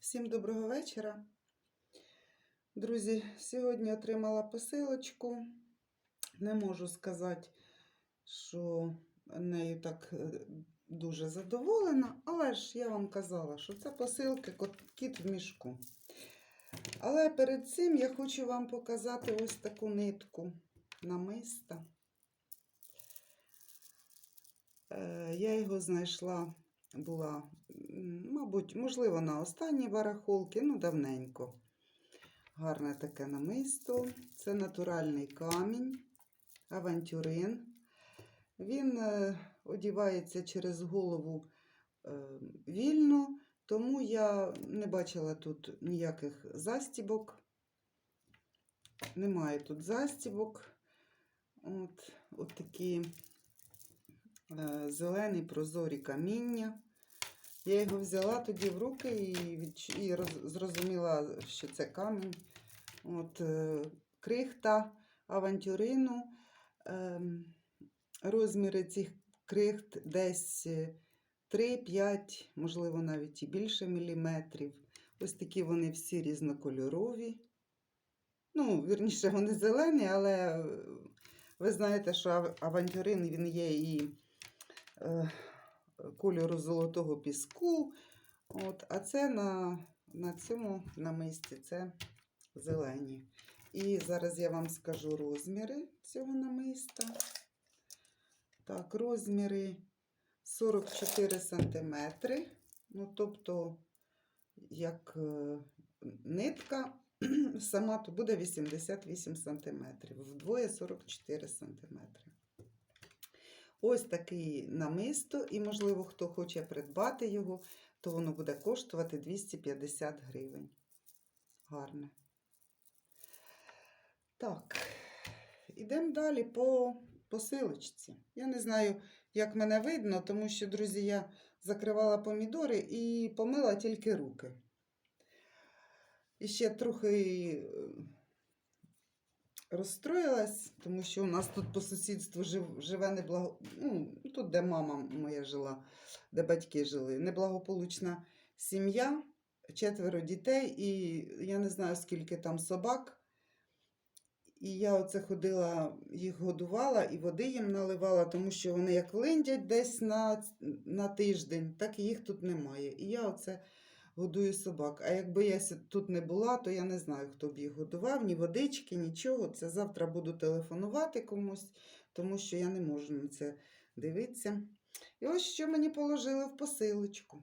Всім доброго вечора. Друзі, сьогодні отримала посилочку. Не можу сказати, що нею так е, дуже задоволена, але ж я вам казала, що це посилки кіт в мішку. Але перед цим я хочу вам показати ось таку нитку намиста. Е, Я його знайшла, була, мабуть, можливо, на останній барахолці, ну, давненько. Гарне таке намисто. Це натуральний камінь, авантюрин. Він е, одівається через голову е, вільно, тому я не бачила тут ніяких застібок. Немає тут застібок. От, от такі е, зелені прозорі каміння. Я його взяла тоді в руки і, відч... і роз... зрозуміла, що це камінь. От, е, крихта авантюрину. Ем, розміри цих крихт десь 3-5, можливо, навіть і більше міліметрів. Ось такі вони всі різнокольорові. Ну, вірніше, вони зелені, але е, ви знаєте, що авантюрин він є і е, кольору золотого піску. От, а це на, на цьому намисті це зелені. І зараз я вам скажу розміри цього намиста. Так, розміри 44 см. Ну, тобто, як е, нитка, сама то буде 88 см. Вдвоє 44 см. Ось такий намисто, і, можливо, хто хоче придбати його, то воно буде коштувати 250 гривень. Гарне. Так, ідемо далі по посилочці. Я не знаю, як мене видно, тому що, друзі, я закривала помідори і помила тільки руки. І ще трохи е, розстроїлась, тому що у нас тут по сусідству живе неблаго... ну, тут, де мама моя жила, де батьки жили, неблагополучна сім'я, четверо дітей, і я не знаю, скільки там собак. І я оце ходила, їх годувала і води їм наливала, тому що вони як линдять десь на, на тиждень, так і їх тут немає. І я оце годую собак. А якби я тут не була, то я не знаю, хто б їх годував, ні водички, нічого. Це завтра буду телефонувати комусь, тому що я не можу на це дивитися. І ось що мені положили в посилочку.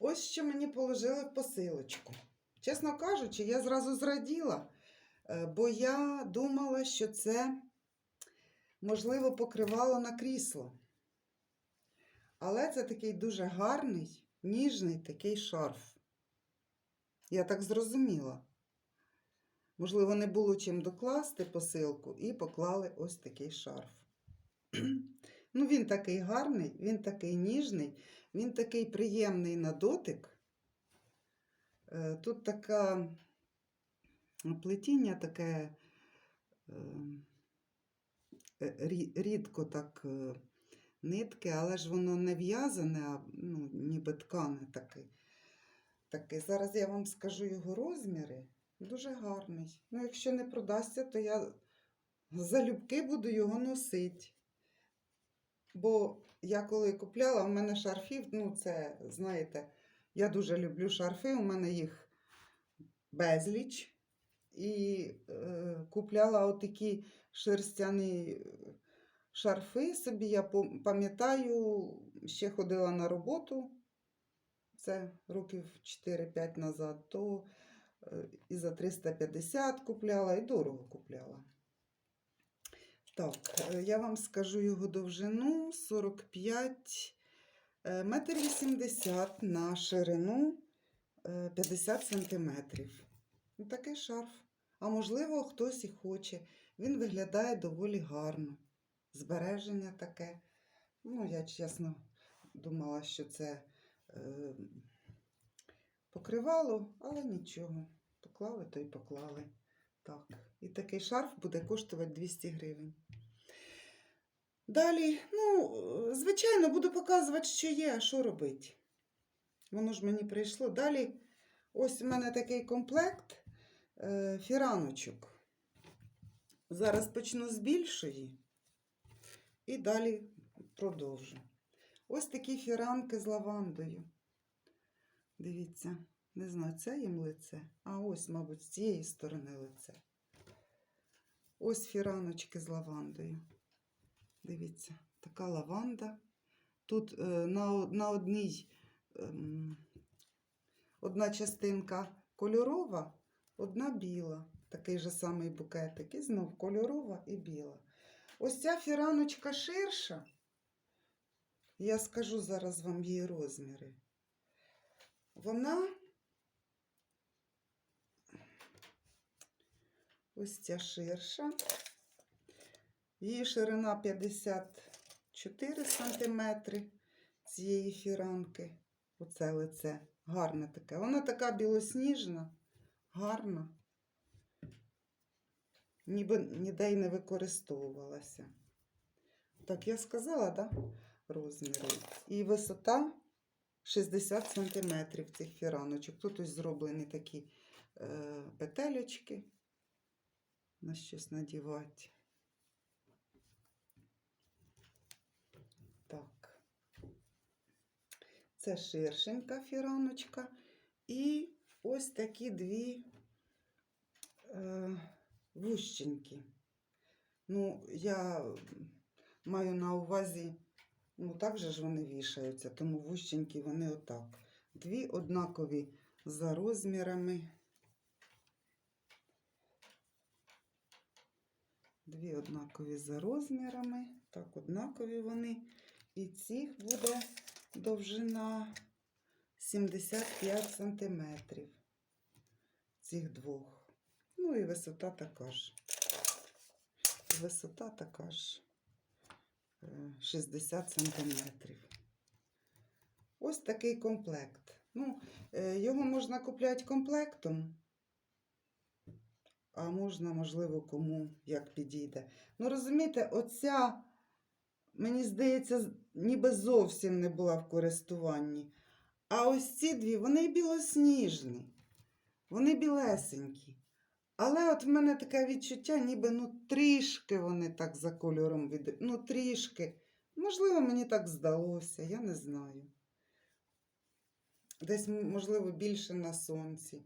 Ось що мені положили в посилочку. Чесно кажучи, я зразу зраділа, е, бо я думала, що це, можливо, покривало на крісло. Але це такий дуже гарний, ніжний такий шарф. Я так зрозуміла. Можливо, не було чим докласти посилку і поклали ось такий шарф. Ну, він такий гарний, він такий ніжний, він такий приємний на дотик. Е, Тут така плетіння таке е, е, рі- рідко так нитки, але ж воно не в'язане, а ну, ніби ткане таке. таке. Зараз я вам скажу його розміри. Дуже гарний. Ну, якщо не продасться, то я залюбки буду його носити. Бо я коли купляла, у мене шарфів, ну це, знаєте, я дуже люблю шарфи, у мене їх безліч. І е, купляла отакі шерстяні шарфи собі. Я пам'ятаю, ще ходила на роботу, це років 4-5 назад, то е, і за 350 купляла, і дорого купляла. Так, е, я вам скажу його довжину 45 е, метр 80 на ширину е, 50 сантиметрів. Такий шарф. А можливо, хтось і хоче. Він виглядає доволі гарно. Збереження таке. Ну, я чесно думала, що це е, покривало, але нічого. Поклали, то й поклали. Так. І такий шарф буде коштувати 200 гривень. Далі, ну, звичайно, буду показувати, що є, а що робити. Воно ж мені прийшло. Далі, ось у мене такий комплект е, фіраночок. Зараз почну з більшої і далі продовжу. Ось такі фіранки з лавандою. Дивіться, не знаю, це їм лице. А ось, мабуть, з цієї сторони лице. Ось фіраночки з лавандою. Дивіться, така лаванда. Тут е, на, на одній ем, одна частинка кольорова, одна біла. Такий же самий букетик. І знов кольорова і біла. Ось ця фіраночка ширша. Я скажу зараз вам її розміри. Вона ось ця ширша. Її ширина 54 см цієї фіранки. Оце лице. Гарне таке. Вона така білосніжна, гарна. Ніби ніде й не використовувалася. Так, я сказала, да? Розміри. І висота 60 см цих фіраночок. Тут ось зроблені такі е, петелечки. На щось надівати. Так. Це ширшенька фіраночка. І ось такі дві е, вущенькі. Ну, я маю на увазі, ну так же ж вони вішаються, тому вущенькі вони отак. Дві однакові за розмірами. Дві однакові за розмірами. Так, однакові вони. І цих буде довжина 75 сантиметрів. Цих двох. Ну і висота така ж. Висота така ж. е, 60 сантиметрів. Ось такий комплект. Ну, е, його можна купляти комплектом. А можна, можливо, кому як підійде. Ну, розумієте, оця, мені здається, ніби зовсім не була в користуванні. А ось ці дві, вони білосніжні, вони білесенькі. Але от в мене таке відчуття, ніби ну трішки вони так за кольором від... Ну, трішки. Можливо, мені так здалося, я не знаю. Десь, можливо, більше на сонці.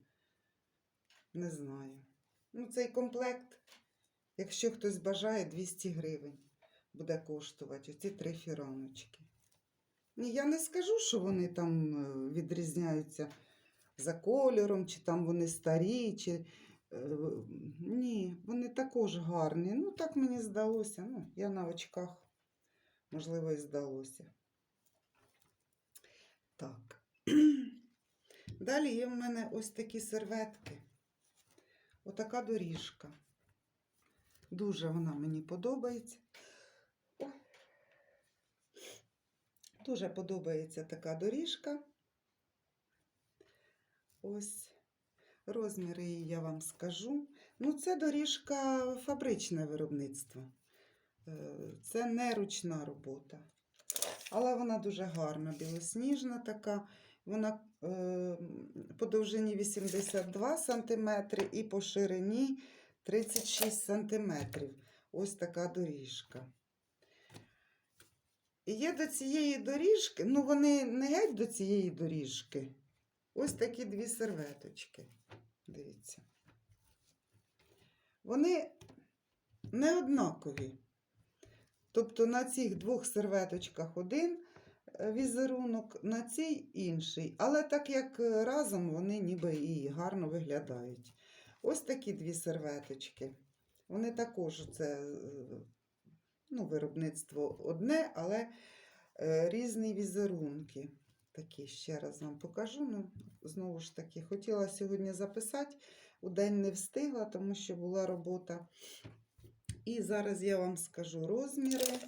Не знаю. Ну, цей комплект, якщо хтось бажає, 200 гривень буде коштувати. Оці три фіраночки. Ні, я не скажу, що вони там е, відрізняються за кольором, чи там вони старі, чи. Е, Ні, вони також гарні. Ну, так мені здалося. Ну, я на очках, можливо, і здалося. Так. Далі є в мене ось такі серветки. Отака доріжка. Дуже вона мені подобається. Дуже подобається така доріжка. Ось розміри її я вам скажу. Ну, це доріжка фабричне виробництво. Е, Це не ручна робота. Але вона дуже гарна, білосніжна така. Вона е, по довжині 82 см і по ширині 36 см. Ось така доріжка. І є до цієї доріжки, ну вони не геть до цієї доріжки. Ось такі дві серветочки. Дивіться. Вони не однакові. Тобто на цих двох серветочках один е, візерунок, на цій інший. Але так як е, разом вони ніби і гарно виглядають. Ось такі дві серветочки. Вони також це е, ну, виробництво одне, але різні візерунки. Такі ще раз вам покажу. Ну, знову ж таки, хотіла сьогодні записати, у день не встигла, тому що була робота. І зараз я вам скажу розміри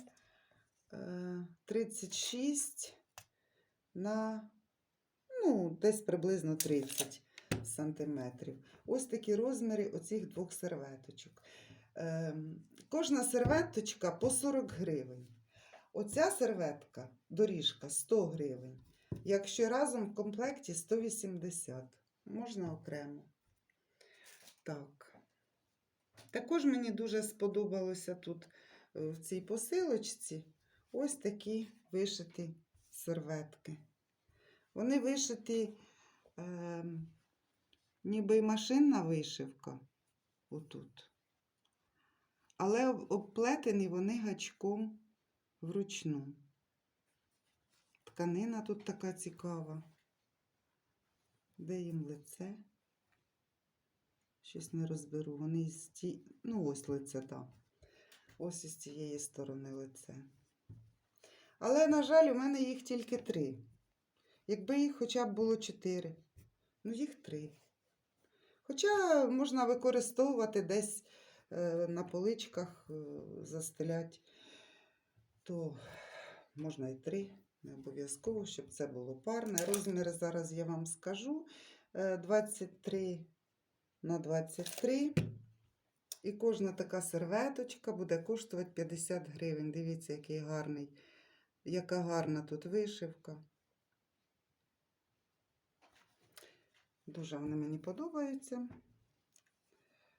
Е, 36 на ну, десь приблизно 30 сантиметрів. Ось такі розміри оцих двох серветочок. Е, Кожна серветочка по 40 гривень. Оця серветка, доріжка 100 гривень. Якщо разом в комплекті 180. Можна окремо. Так. Також мені дуже сподобалося тут е, в цій посилочці ось такі вишиті серветки. Вони вишиті, е, ніби машинна вишивка отут. Але обплетені вони гачком вручну. Тканина тут така цікава. Де їм лице? Щось не розберу. Вони з ті... Ну, ось лице, так. Ось із цієї сторони лице. Але, на жаль, у мене їх тільки три. Якби їх хоча б було чотири. Ну, їх три. Хоча можна використовувати десь е, на поличках, е, застелять, то можна і три. Не обов'язково, щоб це було парне. Розміри зараз я вам скажу. Е, 23 на 23. І кожна така серветочка буде коштувати 50 гривень. Дивіться, який гарний, яка гарна тут вишивка. Дуже вони мені подобаються.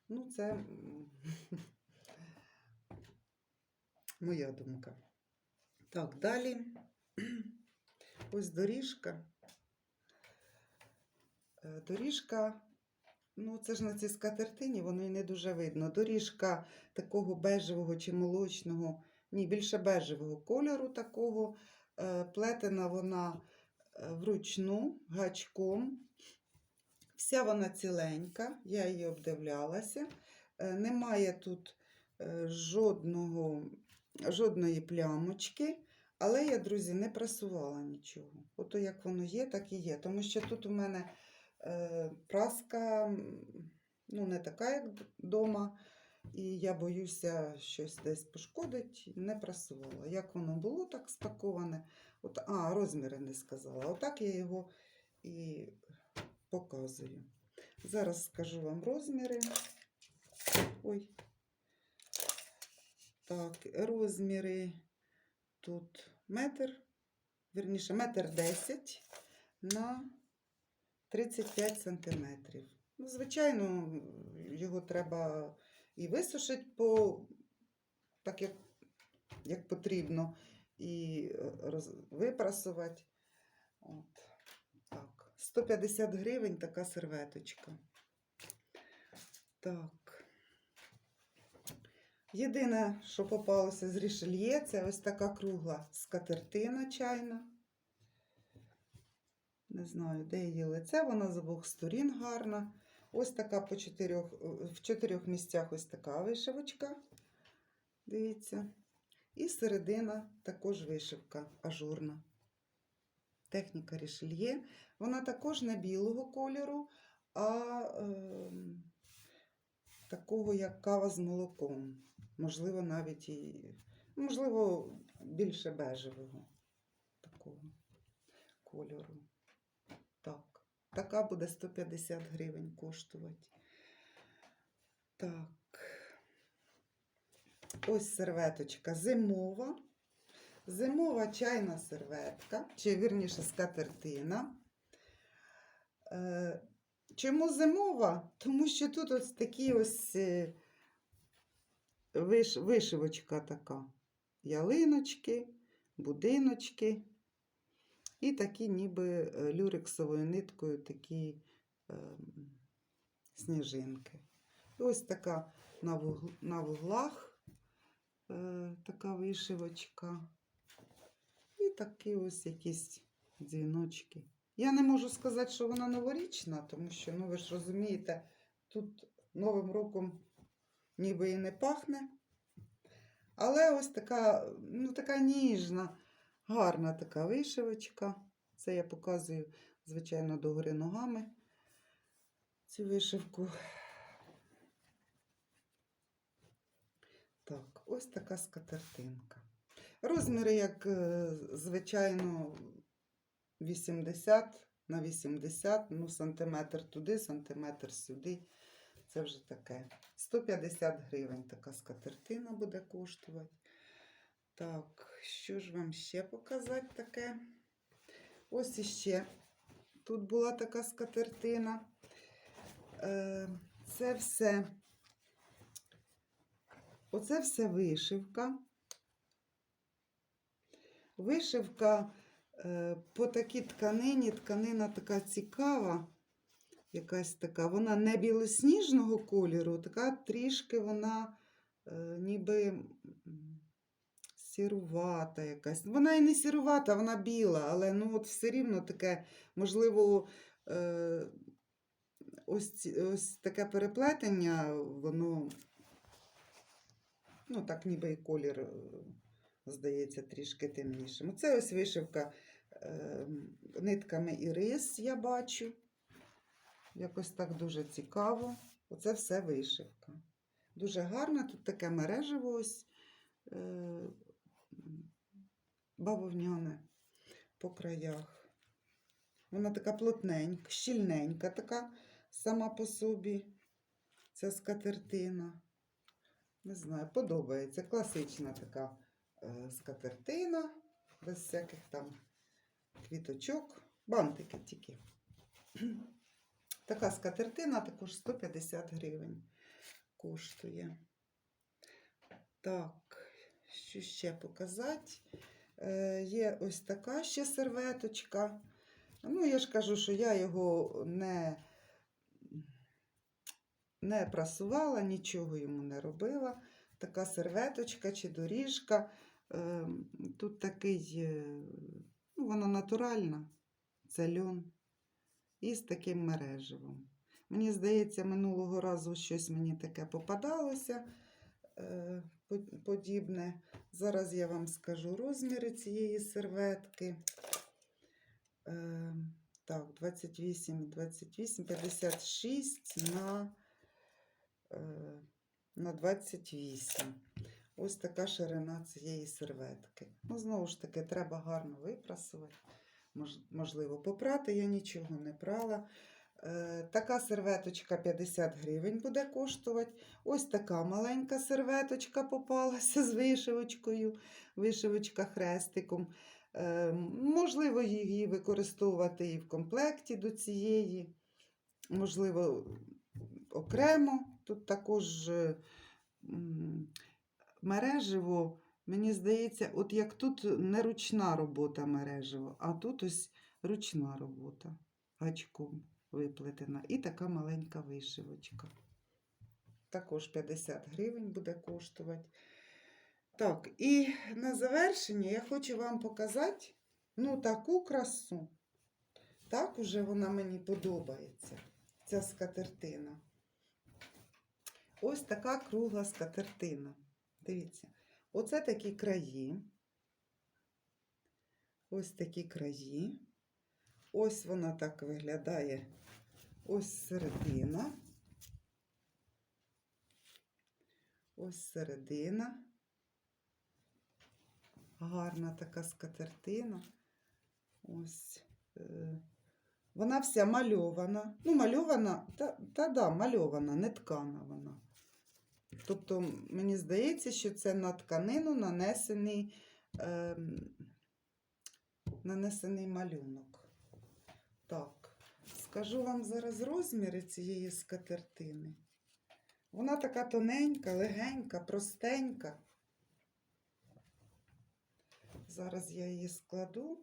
Ну, це моя думка. Так, далі. Ось доріжка. Е, Доріжка, ну це ж на цій скатертині, воно і не дуже видно. Доріжка такого бежевого чи молочного, ні, більше бежевого кольору такого. Е, Плетена вона е, вручну, гачком. Вся вона ціленька, я її обдивлялася. Немає тут жодного, жодної плямочки. Але я, друзі, не прасувала нічого. Ото як воно є, так і є. Тому що тут у мене е, праска ну, не така, як вдома. І я боюся щось десь пошкодить, не прасувала. Як воно було так спаковане. От, а, розміри не сказала. Отак я його і показую. Зараз скажу вам розміри. Ой. Так, розміри тут метр, верніше, метр 10 на 35 сантиметрів. Ну, звичайно, його треба і висушити по, так, як, як потрібно, і е, роз, випрасувати. От, так. 150 гривень така серветочка. Так. Єдине, що попалося з рішельє, це ось така кругла скатертина чайна. Не знаю, де її лице, вона з обох сторін гарна. Ось така по чотирьох, в чотирьох місцях ось така вишивочка. Дивіться. І середина також вишивка ажурна. Техніка рішельє. Вона також не білого кольору, а е, такого, як кава з молоком. Можливо, навіть і, можливо, більше бежевого такого кольору. Так, така буде 150 гривень коштувати. Так. Ось серветочка зимова. Зимова чайна серветка, чи вірніше скатертина. Е, Чому зимова? Тому що тут ось такі ось е, виш, вишивочка така. Ялиночки, будиночки. І такі ніби е, люрексовою ниткою такі е, сніжинки. І ось така на, вугл, на вуглах е, така вишивочка. І такі ось якісь дзвіночки. Я не можу сказати, що вона новорічна, тому що, ну ви ж розумієте, тут Новим роком ніби і не пахне. Але ось така, ну, така ніжна, гарна така вишивочка. Це я показую, звичайно, догори ногами цю вишивку. Так, ось така скатертинка. Розміри, як е, звичайно, 80 на 80, ну, сантиметр туди, сантиметр сюди. Це вже таке. 150 гривень така скатертина буде коштувати. Так, що ж вам ще показати таке? Ось іще. Тут була така скатертина. Е, Це все. Оце все вишивка. Вишивка е, по такій тканині. Тканина така цікава. Якась така. Вона не білосніжного кольору, така трішки вона е, ніби сірувата якась. Вона і не сірувата, вона біла, але ну от все рівно таке, можливо, е, ось, ось таке переплетення, воно, ну так ніби і колір, е, здається, трішки темнішим. Оце ось вишивка е, нитками рис, я бачу. Якось так дуже цікаво. Оце все вишивка. Дуже гарно, тут таке мережево ось е, бавовняне по краях. Вона така плотненька, щільненька така сама по собі. Ця скатертина. Не знаю, подобається. Класична така е, скатертина, без всяких там квіточок, бантики тільки. Така скатертина також 150 гривень коштує. Так, що ще показати? Е, є ось така ще серветочка. Ну, я ж кажу, що я його не, не прасувала, нічого йому не робила. Така серветочка чи доріжка. Е, тут такий, е, ну, вона натуральна, це льон. І з таким мереживом. Мені здається, минулого разу щось мені таке попадалося е, подібне. Зараз я вам скажу розміри цієї серветки. Е, так, 28, 28, 56 на, е, на 28. Ось така ширина цієї серветки. Ну, знову ж таки, треба гарно випрасувати. Мож- Можливо, попрати я нічого не прала. Е, Така серветочка 50 гривень буде коштувати. Ось така маленька серветочка попалася з вишивочкою, вишивочка хрестиком. Е, Можливо, її використовувати і в комплекті до цієї. Можливо, окремо. Тут також е, м, мережево, мені здається, от як тут не ручна робота мережево, а тут ось ручна робота гачком виплетена. І така маленька вишивочка. Також 50 гривень буде коштувати. Так, і на завершення я хочу вам показати ну, таку красу. Так уже вона мені подобається, ця скатертина. Ось така кругла скатертина. Дивіться, оце такі краї. Ось такі краї. Ось вона так виглядає. Ось середина. Ось середина. Гарна така скатертина. Ось. Е, вона вся мальована. Ну, мальована, та, та да, мальована, не ткана вона. Тобто, мені здається, що це на тканину нанесений, ем, нанесений малюнок. Так, скажу вам зараз розміри цієї скатертини. Вона така тоненька, легенька, простенька. Зараз я її складу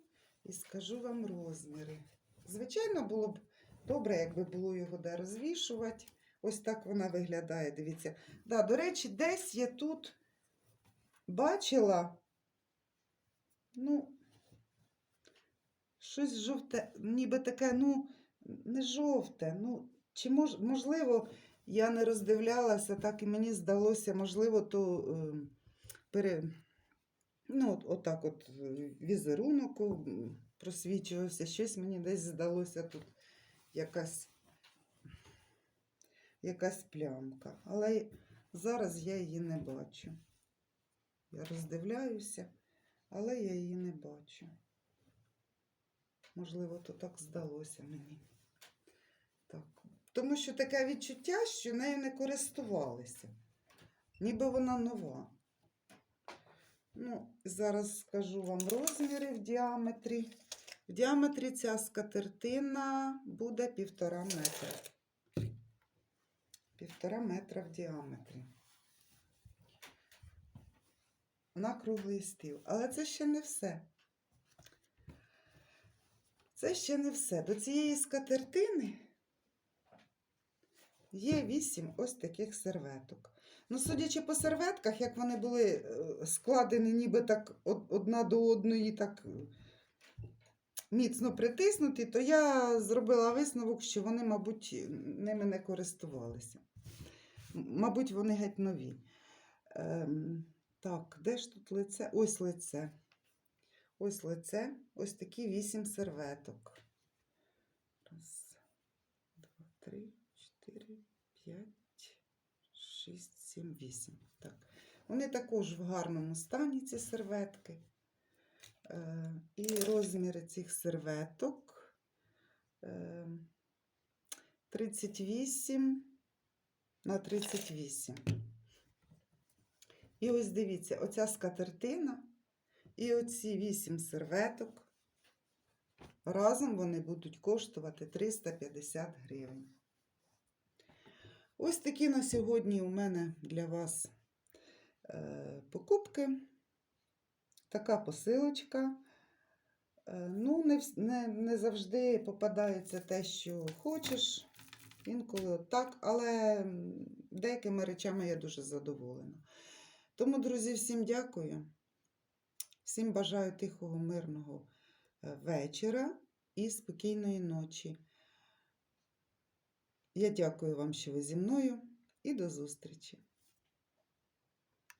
і скажу вам розміри. Звичайно, було б добре, якби було його де розвішувати. Ось так вона виглядає. Дивіться. Да, до речі, десь я тут бачила, ну, щось жовте, ніби таке, ну, не жовте. Ну, чи мож, можливо, я не роздивлялася, так і мені здалося, можливо, то е, пере, ну, от, отак от е, візерунок просвічувався, щось мені десь здалося тут якась, якась плямка. Але зараз я її не бачу. Я роздивляюся, але я її не бачу. Можливо, то так здалося мені. Так. Тому що таке відчуття, що нею не користувалися. Ніби вона нова. Ну, зараз скажу вам розміри в діаметрі. В діаметрі ця скатертина буде півтора метра. Півтора метра в діаметрі. На круглий стіл. Але це ще не все. Це ще не все. До цієї скатертини є вісім ось таких серветок. Ну, судячи по серветках, як вони були е, складені ніби так одна до одної, так міцно притиснуті, то я зробила висновок, що вони, мабуть, ними не користувалися. Мабуть, вони геть нові. Ем, так, де ж тут лице? Ось лице. Ось лице, ось такі вісім серветок. Раз, два, три, чотири, п'ять, шість, сім, вісім. Так. Вони також в гарному стані, ці серветки. Е, і розміри цих серветок е, 38 на 38. І ось дивіться, оця скатертина і оці 8 серветок. Разом вони будуть коштувати 350 гривень. Ось такі на сьогодні у мене для вас е, покупки. Така посилочка. Е, ну, не, не, не завжди попадається те, що хочеш. Інколи так, але деякими речами я дуже задоволена. Тому, друзі, всім дякую. Всім бажаю тихого, мирного е, вечора і спокійної ночі. Я дякую вам, що ви зі мною, і до зустрічі!